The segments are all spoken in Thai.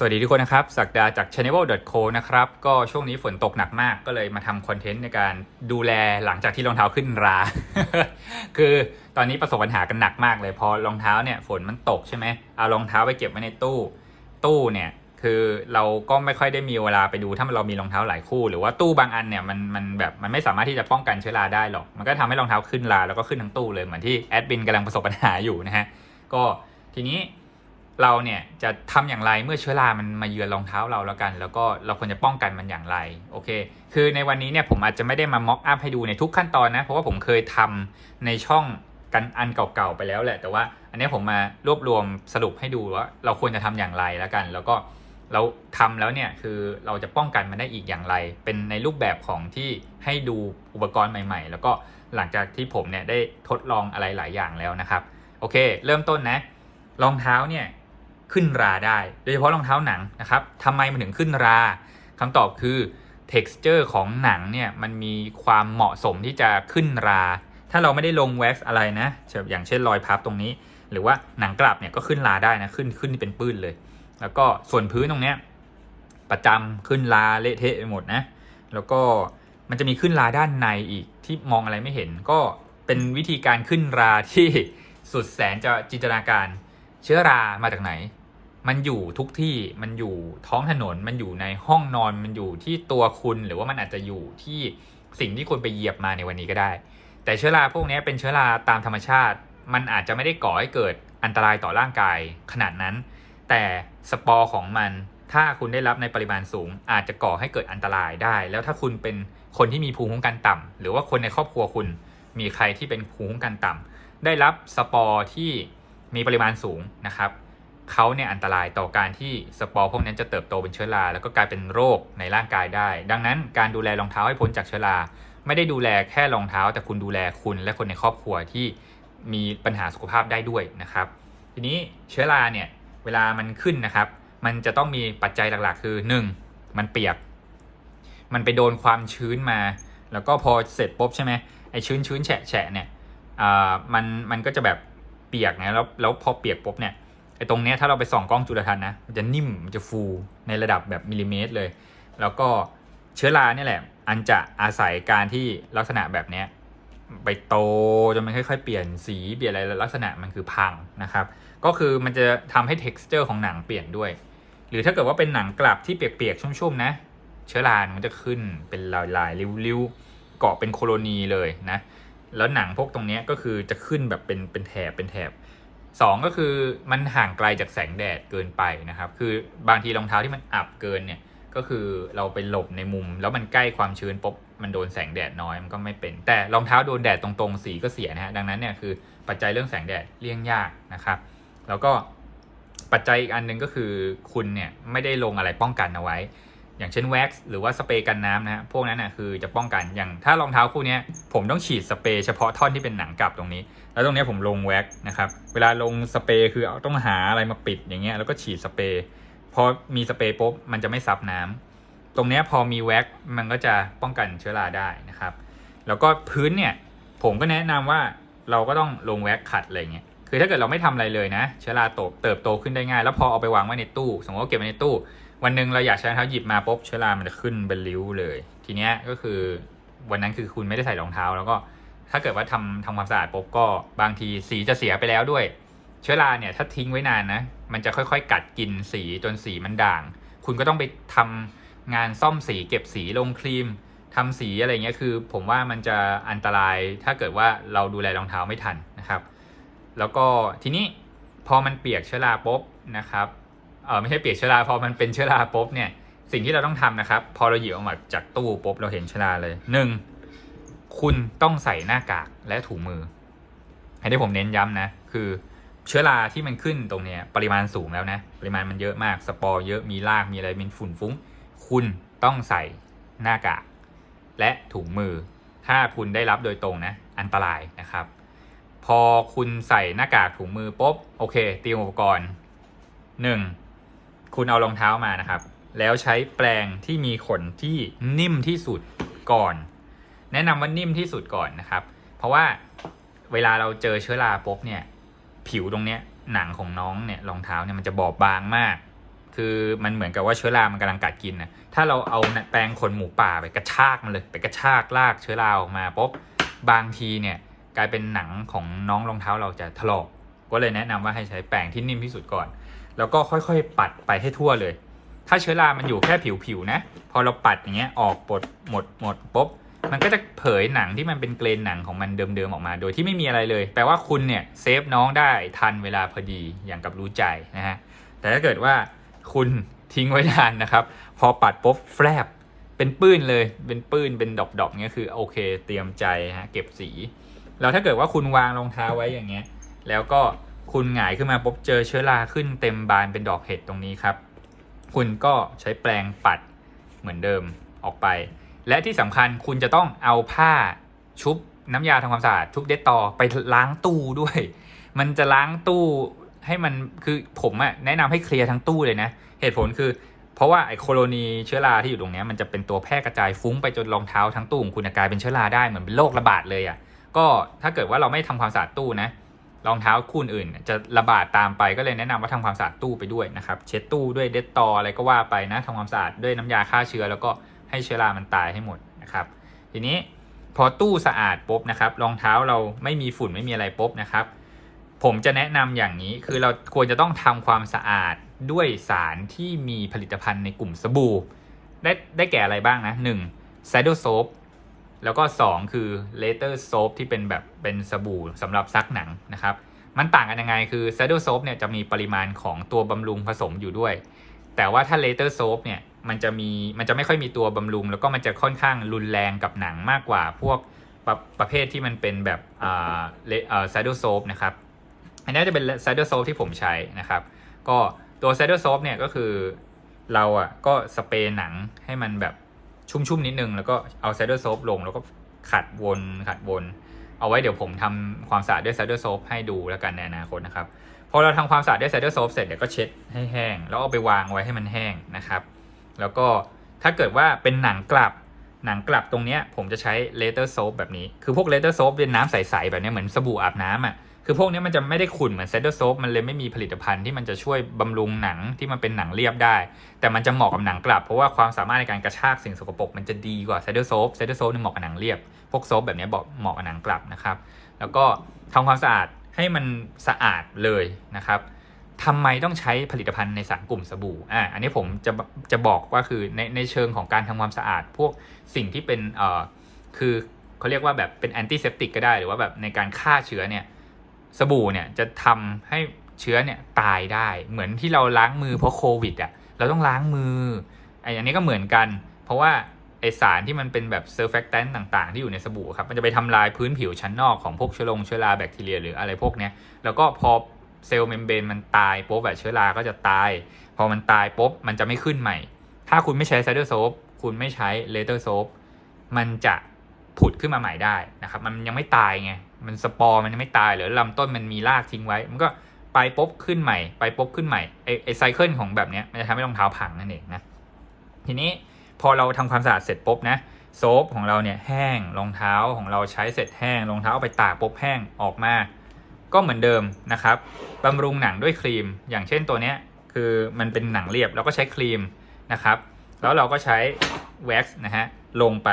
สวัสดีทุกคนนะครับ สักดาจาก channel.co นะครับ ก็ช่วงนี้ฝนตกหนักมาก ก็เลยมาทำคอนเทนต์ในการดูแลหลังจากที่รองเท้าขึ้นรา คือตอนนี้ประสบปัญหากันหนักมากเลยพอรองเท้าเนี่ยฝนมันตกใช่ไหมเอารองเท้าไปเก็บไว้ในตู้ ตู้เนี่ยคือเราก็ไม่ค่อยได้มีเวลาไปดูถ้าเรามีรองเท้าหลายคู่ หรือว่าตู้บางอันเนี่ยมันมันแบบมันไม่สามารถที่จะป้องกันเชื้อราได้หรอก มันก็ทำให้รองเท้าขึ้นราแล้วก็ขึ้นทั้งตู้เลยเหมือนที่แอดบินกำลังประสบปัญหาอยู่นะฮะก็ทีนี้ เราเนี่ยจะทำอย่างไรเมื่อเชื้อรามันมาเยือนรองเท้าเราแล้วกัน แล้วก็เราควรจะป้องกันมันอย่างไรโอเค คือในวันนี้เนี่ยผมอาจจะไม่ได้มาม็อกอัพให้ดูในทุกขั้นตอนนะ เพราะว่าผมเคยทำในช่องกันอันเก่าๆไปแล้วแหละ แต่ว่าอันนี้ผมมารวบรวมสรุปให้ดูว่าเราควรจะทำอย่างไรแล้วกัน แล้วก็เราทำแล้วเนี่ยคือเราจะป้องกันมันได้อีกอย่างไร เป็นในรูปแบบของที่ให้ดูอุปกรณ์ใหม่ ๆ แล้วก็หลังจากที่ผมเนี่ยได้ทดลองอะไรหลายอย่างแล้วนะครับโอเค เริ่มต้นนะรองเท้าเนี่ย ขึ้นราได้ โดยเฉพาะรองเท้าหนังนะครับทำไมมันถึงขึ้นราคำตอบคือ texture ของหนังเนี่ยมันมีความเหมาะสมที่จะขึ้นรา ถ้าเราไม่ได้ลงแว็กซ์อะไรนะอย่างเช่นรอยพับตรงนี้ หรือว่าหนังกลับเนี่ยก็ขึ้นราได้นะขึ้นขึ้นเป็นปื้นเลย แล้วก็ส่วนพื้นตรงเนี้ยประจำขึ้นราเละเทะไปหมดนะ แล้วก็มันจะมีขึ้นราด้านในอีกที่มองอะไรไม่เห็น ก็เป็นวิธีการขึ้นราที่สุดแสนจะจินตนาการเชื้อรามาจากไหน มันอยู่ทุกที่มันอยู่ท้องถนน มันอยู่ในห้องนอนมันอยู่ที่ตัวคุณหรือว่ามันอาจจะอยู่ที่สิ่งที่คุณไปเหยียบมาในวันนี้ก็ได้ แต่เชื้อราพวกนี้เป็นเชื้อราตามธรรมชาติ มันอาจจะไม่ได้ก่อให้เกิดอันตรายต่อร่างกายขนาดนั้น แต่สปอร์ของมันถ้าคุณได้รับในปริมาณสูง อาจจะก่อให้เกิดอันตรายได้ แล้วถ้าคุณเป็นคนที่มีภูมิคุ้มกันต่ำหรือว่าคนในครอบครัวคุณมีใครที่เป็นภูมิคุ้มกันต่ำได้รับสปอร์ที่มีปริมาณสูงนะครับ เขาเนี่ยอันตรายต่อการที่สปอร์พวกนั้นจะเติบโตเป็นเชื้อราแล้วก็กลายเป็นโรคในร่างกายได้ ดังนั้นการดูแลรองเท้าให้พ้นจากเชื้อราไม่ได้ดูแลแค่รองเท้า แต่คุณดูแลคุณและคนในครอบครัวที่มีปัญหาสุขภาพได้ด้วยนะครับ ทีนี้เชื้อราเนี่ยเวลามันขึ้นนะครับ มันจะต้องมีปัจจัยหลักๆ คือ 1. มันเปียก มันไปโดนความชื้นมา แล้วก็พอเสร็จปุ๊บใช่ไหมไอชื้นชื้นแฉะแฉะเนี่ยอ่ามันมันก็จะแบบเปียกนะแล้วแล้วพอเปียกปุ๊บเนี่ย ไอตรงเนี้ยถ้าเราไปส่องกล้องจุลทรรศน์นะมันจะนิ่มมันจะฟูในระดับแบบมิลลิเมตรเลย แล้วก็เชื้อราเนี่ยแหละ อันจะอาศัยการที่ลักษณะแบบเนี้ยไปโตจนมันค่อยๆ เปลี่ยนสีเปลี่ยนอะไรลักษณะมันคือพังนะครับ ก็คือมันจะทำให้ texture ของหนังเปลี่ยนด้วย หรือถ้าเกิดว่าเป็นหนังกลับที่เปียกๆชุ่มๆนะ เชื้อรามันจะขึ้นเป็นลายๆริ้วๆเกาะเป็นโคโลนีเลยนะแล้วหนังพวกตรงนี้ก็คือจะขึ้นแบบเป็นเป็นแถบเป็นแถบ สองก็คือมันห่างไกลจากแสงแดดเกินไปนะครับ คือบางทีรองเท้าที่มันอับเกินเนี่ยก็คือเราไปหลบในมุม แล้วมันใกล้ความชื้นปุ๊บมันโดนแสงแดดน้อยมันก็ไม่เป็น แต่รองเท้าโดนแดดตรงๆสีก็เสียนะฮะดังนั้นเนี่ยคือปัจจัยเรื่องแสงแดดเลี่ยงยากนะครับ แล้วก็ปัจจัยอีกอันหนึ่งก็คือคุณเนี่ยไม่ได้ลงอะไรป้องกันเอาไว้ อย่างเช่นแว็กซ์หรือว่าสเปรย์กันน้ำนะฮะพวกนั้นนะคือจะป้องกันอย่างถ้ารองเท้าคู่นี้ผมต้องฉีดสเปรย์เฉพาะท่อนที่เป็นหนังกลับตรงนี้ แล้วตรงนี้ผมลงแว็กซ์นะครับเวลาลงสเปรย์คือต้องหาอะไรมาปิดอย่างเงี้ยแล้วก็ฉีดสเปรย์พอมีสเปรย์ปุ๊บมันจะไม่ซับน้ำตรงนี้พอมีแว็กซ์มันก็จะป้องกันเชื้อราได้นะครับ แล้วก็พื้นเนี่ยผมก็แนะนำว่าเราก็ต้องลงแว็กซ์ขัดอะไรเงี้ยคือถ้าเกิดเราไม่ทำอะไรเลยนะ เชื้อราโตเติบโตขึ้นได้ง่าย แล้วพอเอาไปวางไว้ในตู้ สมมติว่าเก็บไว้ในตู้ วันหนึ่งเราอยากใช้รองเท้าหยิบมาปุ๊บเชื้อรามันจะขึ้นเป็นริ้วเลย ทีเนี้ยก็คือวันนั้นคือคุณไม่ได้ใส่รองเท้า แล้วก็ถ้าเกิดว่าทำทำความสะอาดปุ๊บก็บางทีสีจะเสียไปแล้วด้วย เชื้อราเนี่ยถ้าทิ้งไว้นานนะ มันจะค่อยๆ กัดกินสีจนสีมันด่าง คุณก็ต้องไปทำงานซ่อมสีเก็บสีลงครีมทำสีอะไรเงี้ยคือ ผมว่ามันจะอันตรายถ้าเกิดว่าเราดูแลรองเท้าไม่ทันนะครับ แล้วก็ทีนี้พอมันเปียกเชื้อราปุ๊บนะครับ เออไม่ใช่เปียกเชื้อราพอมันเป็นเชื้อราปุ๊บเนี่ยสิ่งที่เราต้องทำนะครับ พอเราหยิบออกมาจากตู้ปุ๊บเราเห็นเชื้อราเลยหนึ่งคุณต้องใส่หน้ากากและถุงมือ ให้ได้ผมเน้นย้ำนะ คือเชื้อราที่มันขึ้นตรงเนี้ยปริมาณสูงแล้วนะ ปริมาณมันเยอะมากสปอร์เยอะมีรากมีอะไรมีฝุ่นฟุ้ง คุณต้องใส่หน้ากากและถุงมือ ถ้าคุณได้รับโดยตรงนะ อันตรายนะครับ พอคุณใส่หน้ากากถุงมือปุ๊บโอเคเตรียมอุปกรณ์หนึ่ง คุณเอารองเท้ามานะครับ แล้วใช้แปรงที่มีขนที่นิ่มที่สุดก่อน แนะนำว่านิ่มที่สุดก่อนนะครับ เพราะว่าเวลาเราเจอเชื้อราปุ๊บเนี่ยผิวตรงเนี้ยหนังของน้องเนี่ยรองเท้าเนี่ยมันจะบอบบางมาก คือมันเหมือนกับว่าเชื้อรามันกำลังกัดกินนะถ้าเราเอาแปรงขนหมูป่าไปกระชากมันเลยไปกระชากลากเชื้อราออกมาปุ๊บบางทีเนี่ยกลายเป็นหนังของน้องรองเท้าเราจะถลอกก็เลยแนะนำว่าให้ใช้แปรงที่นิ่มที่สุดก่อน แล้วก็ค่อยๆ ปัดไปให้ทั่วเลย ถ้าเชื้อรามันอยู่แค่ผิวๆนะ พอเราปัดอย่างเงี้ยออกปดหมดหมดปุ๊บมันก็จะเผยหนังที่มันเป็นเกรนหนังของมันเดิมๆออกมา โดยที่ไม่มีอะไรเลย แปลว่าคุณเนี่ยเซฟน้องได้ทันเวลาพอดีอย่างกับรู้ใจนะฮะ แต่ถ้าเกิดว่าคุณทิ้งไว้นานนะครับ พอปัดปุ๊บแฟบเป็นปื้นเลย เป็นปื้น เป็นดอกๆเงี้ยคือโอเค เตรียมใจฮะเก็บสี แล้วถ้าเกิดว่าคุณวางรองเท้าไว้อย่างเงี้ย แล้วก็ คุณหงายขึ้นมาปุ๊บเจอเชื้อราขึ้นเต็มบานเป็นดอกเห็ดตรงนี้ครับ คุณก็ใช้แปรงปัดเหมือนเดิมออกไป และที่สำคัญคุณจะต้องเอาผ้าชุบน้ำยาทำความสะอาดชุบเดตตอไปล้างตู้ด้วย มันจะล้างตู้ให้มันคือผมอะแนะนำให้เคลียร์ทั้งตู้เลยนะ เหตุผลคือเพราะว่าไอ้โคโลนีเชื้อราที่อยู่ตรงนี้มันจะเป็นตัวแพร่กระจายฟุ้งไปจนรองเท้าทั้งตู้ของคุณอะกลายเป็นเชื้อราได้เหมือนเป็นโรคระบาดเลยอะก็ถ้าเกิดว่าเราไม่ทำความสะอาดตู้นะ รองเท้าคู่อื่น จะระบาดตามไปก็เลยแนะนำว่าทำความสะอาดตู้ไปด้วยนะครับเช็ดตู้ด้วยเดตตออะไรก็ว่าไปนะทำความสะอาดด้วยน้ำยาฆ่าเชื้อ แล้วก็ให้เชื้อรามันตายให้หมดนะครับ ทีนี้พอตู้สะอาดปุ๊บนะครับรองเท้าเราไม่มีฝุ่นไม่มีอะไรปุ๊บนะครับ ผมจะแนะนำอย่างนี้คือเราควรจะต้องทำความสะอาดด้วยสารที่มีผลิตภัณฑ์ในกลุ่มสบู่ได้ได้แก่อะไรบ้างนะหนึ่ง saddle soap แล้วก็ 2 คือ leather soap ที่เป็นแบบเป็นสบู่สำหรับซักหนังนะครับ มันต่างกันยังไงคือ saddle soap เนี่ยจะมีปริมาณของตัวบำรุงผสมอยู่ด้วย แต่ว่าถ้า later soap เนี่ยมันจะมีมันจะไม่ค่อยมีตัวบำรุง แล้วก็มันจะค่อนข้างรุนแรงกับหนังมากกว่าพวกประประเภทที่มันเป็นแบบอ่าเอ่า saddle soap นะครับ อันนี้จะเป็น saddle soap ที่ผมใช้นะครับ ก็ตัว saddle soap เนี่ยก็คือเราอะก็สเปรย์หนังให้มันแบบ ชุ่มๆนิดนึง แล้วก็เอา saddle soap ลง แล้วก็ขัดวนขัดวน เอาไว้เดี๋ยวผมทำความสะอาดด้วย saddle soap ให้ดูแล้วกันในอนาคตนะครับพอเราทำความสะอาดด้วย saddle soap เสร็จเดี๋ยวก็เช็ดให้แห้ง แล้วเอาไปวางไว้ให้มันแห้งนะครับ แล้วก็ถ้าเกิดว่าเป็นหนังกลับหนังกลับตรงเนี้ยผมจะใช้ leather soap แบบนี้ คือพวก leather soap เป็นน้ำใสๆแบบเนี้ยเหมือนสบู่อาบน้ำอะ คือพวกนี้มันจะไม่ได้ขุ่นเหมือน saddle soap มันเลยไม่มีผลิตภัณฑ์ที่มันจะช่วยบำรุงหนังที่มันเป็นหนังเรียบได้ แต่มันจะเหมาะกับหนังกลับ เพราะว่าความสามารถในการกระชากสิ่งสกปรกมันจะดีกว่า saddle soap saddle soap นี่เหมาะกับหนังเรียบ พวกโซฟแบบนี้เหมาะกับหนังกลับนะครับ แล้วก็ทำความสะอาดให้มันสะอาดเลยนะครับทำไมต้องใช้ผลิตภัณฑ์ในสารกลุ่มสบู่ อ่า อันนี้ผมจะจะบอกว่าคือในในเชิงของการทำความสะอาด พวกสิ่งที่เป็นเอ่อคือเขาเรียกว่าแบบเป็นแอนตี้เซปติกก็ได้หรือว่าแบบในการฆ่าเชื้อเนี่ย สบู่เนี่ยจะทำให้เชื้อเนี่ยตายได้ เหมือนที่เราล้างมือเพราะโควิดอะเราต้องล้างมือไอ้อันนี้ก็เหมือนกัน เพราะว่าไอสารที่มันเป็นแบบเซอร์แฟกแตนต่างๆ ที่อยู่ในสบู่ครับ มันจะไปทำลายพื้นผิวชั้นนอกของพวกเชื้อโรคเชื้อราแบคทีเรียหรืออะไรพวกเนี้ย แล้วก็พอเซลล์เมมเบรนมันตายปุ๊บแบบเชื้อราก็จะตาย พอมันตายปุ๊บมันจะไม่ขึ้นใหม่ ถ้าคุณไม่ใช้ไซเดอร์โซฟคุณไม่ใช้เลเตอร์โซฟมันจะ ผุดขึ้นมาใหม่ได้นะครับ มันยังไม่ตายไง มันสปอร์มันยังไม่ตายหรือลำต้นมันมีรากทิ้งไว้ มันก็ไปปุ๊บขึ้นใหม่ ไปปุ๊บขึ้นใหม่ไอไอไซเคิลของแบบเนี้ยมันจะทำให้รองเท้าพังนั่นเองนะทีนี้พอเราทำความสะอาดเสร็จปุ๊บนะโซฟของเราเนี่ยแห้งรองเท้าของเราใช้เสร็จแห้งรองเท้าเอาไปตากปุ๊บแห้งออกมา ก็เหมือนเดิมนะครับบำรุงหนังด้วยครีม อย่างเช่นตัวเนี้ยคือมันเป็นหนังเรียบเราก็ใช้ครีมนะครับ แล้วเราก็ใช้แว็กซ์นะฮะลงไป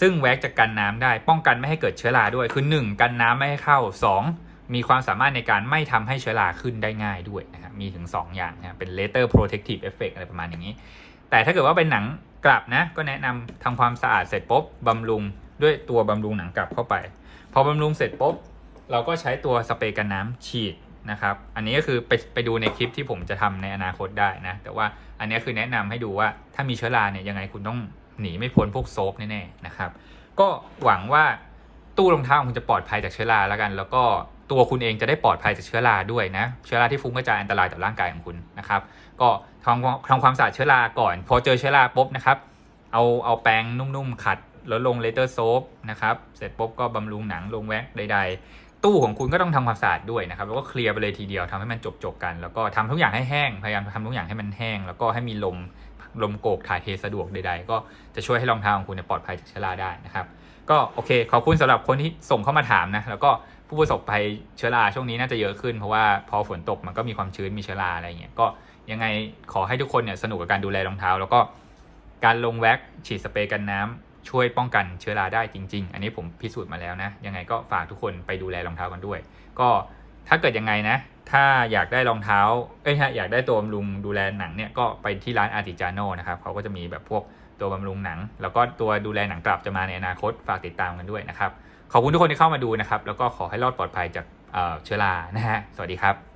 ซึ่งแว็กจะกันน้ำได้ป้องกันไม่ให้เกิดเชื้อราด้วยคือ 1 กันน้ำไม่ให้เข้า 2 มีความสามารถในการไม่ทำให้เชื้อราขึ้นได้ง่ายด้วยนะครับมีถึง 2 อย่างนะเป็น later protective effect อะไรประมาณอย่างนี้ แต่ถ้าเกิดว่าเป็นหนังกลับนะ ก็แนะนำทำความสะอาดเสร็จปุ๊บบำรุงด้วยตัวบำรุงหนังกลับเข้าไป พอบำรุงเสร็จปุ๊บเราก็ใช้ตัวสเปรย์กันน้ำฉีดนะครับอันนี้ก็คือไปไปดูในคลิปที่ผมจะทำในอนาคตได้นะแต่ว่าอันนี้คือแนะนำให้ดูว่าถ้ามีเชื้อราเนี่ยยังไงคุณต้อง หนีไม่พ้นพวกโซฟแน่ๆนะครับ ก็หวังว่าตู้รองเท้าของคุณจะปลอดภัยจากเชื้อราแล้วกัน แล้วก็ตัวคุณเองจะได้ปลอดภัยจากเชื้อราด้วยนะ เชื้อราที่ฟุ้งกระจายอันตรายต่อร่างกายของคุณนะครับ ก็ทำทำความสะอาดเชื้อราก่อน พอเจอเชื้อราปุ๊บนะครับ เอาเอาแปรงนุ่มๆขัดแล้วลงเลเตอร์โซฟนะครับ เสร็จปุ๊บก็บำรุงหนังลงแว็กใด ๆ ตู้ของคุณก็ต้องทำความสะอาดด้วยนะครับ แล้วก็เคลียร์ไปเลยทีเดียวทำให้มันจบๆกัน แล้วก็ทำทุกอย่างให้แห้ง พยายามทำทุกอย่างให้มันแห้ง แล้วก็ให้มีลม ลมโกกถ่ายเทสะดวกใด ๆ ก็จะช่วยให้รองเท้าของคุณปลอดภัยจากเชื้อราได้นะครับ ก็โอเค ขอบคุณสำหรับคนที่ส่งเข้ามาถามนะแล้วก็ผู้ประสบภัยเชื้อราช่วงนี้น่าจะเยอะขึ้นเพราะว่าพอฝนตกมันก็มีความชื้นมีเชื้อราอะไรเงี้ยก็ยังไงขอให้ทุกคนเนี่ยสนุกกับการดูแลรองเท้า แล้วก็การลงแว็กฉีดสเปรย์กันน้ำช่วยป้องกันเชื้อราได้จริง ๆ อันนี้ผมพิสูจน์มาแล้วนะ ยังไงก็ฝากทุกคนไปดูแลรองเท้ากันด้วย ก็ถ้าเกิดยังไงนะ ถ้าอยากได้รองเท้า เอ้ยฮะอยากได้ตัวบำรุงดูแลหนังเนี่ยก็ไปที่ร้านอาร์ติจาโนนะครับเขาก็จะมีแบบพวกตัวบำรุงหนัง แล้วก็ตัวดูแลหนังกลับจะมาในอนาคตฝากติดตามกันด้วยนะครับ ขอบคุณทุกคนที่เข้ามาดูนะครับ แล้วก็ขอให้รอดปลอดภัยจากเอ่อเชื้อรานะฮะสวัสดีครับ